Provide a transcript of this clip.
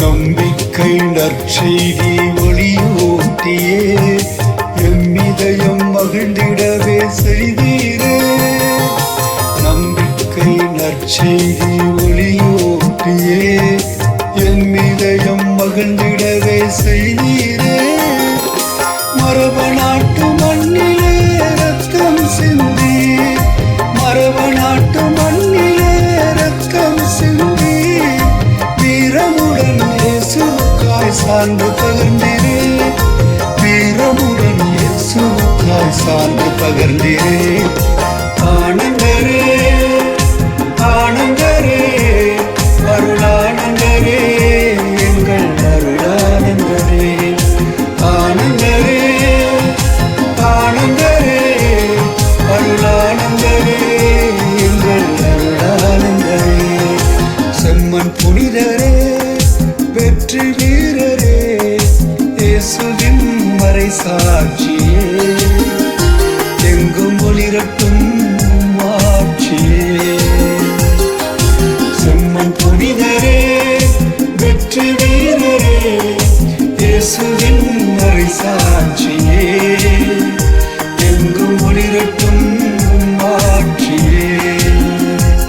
நம்பிக்கை நற்செய்தி ஒளியூட்டியே எம்மிதயம் மகிழ்ந்திடவே செய்தீரே. நம்பிக்கை நற்செய்தி ஒளியூட்டியே எம்மிதயம் மகிழ்ந்திடவே செய்தீரே. சார்ந்து பகிர்ந்திரே வீரமுடன் இயேசுக்காய் சார்ந்து பகிர்ந்திரே ஆனந்தரே ஆனந்தரே அருளானந்தரே எங்கள் அருளானந்தரே. ஆனந்தரே ஆனந்தரே அருளானந்தரே எங்கள் அருளானந்தரே. செம்மன் புனிதரே வெற்றி சாட்சியே. எங்கும் ஒளிரட்டும் ஆட்சியே செம்மன் புனிதரே வெற்றி வீரரே இயேசுவின் மறை சாட்சியே.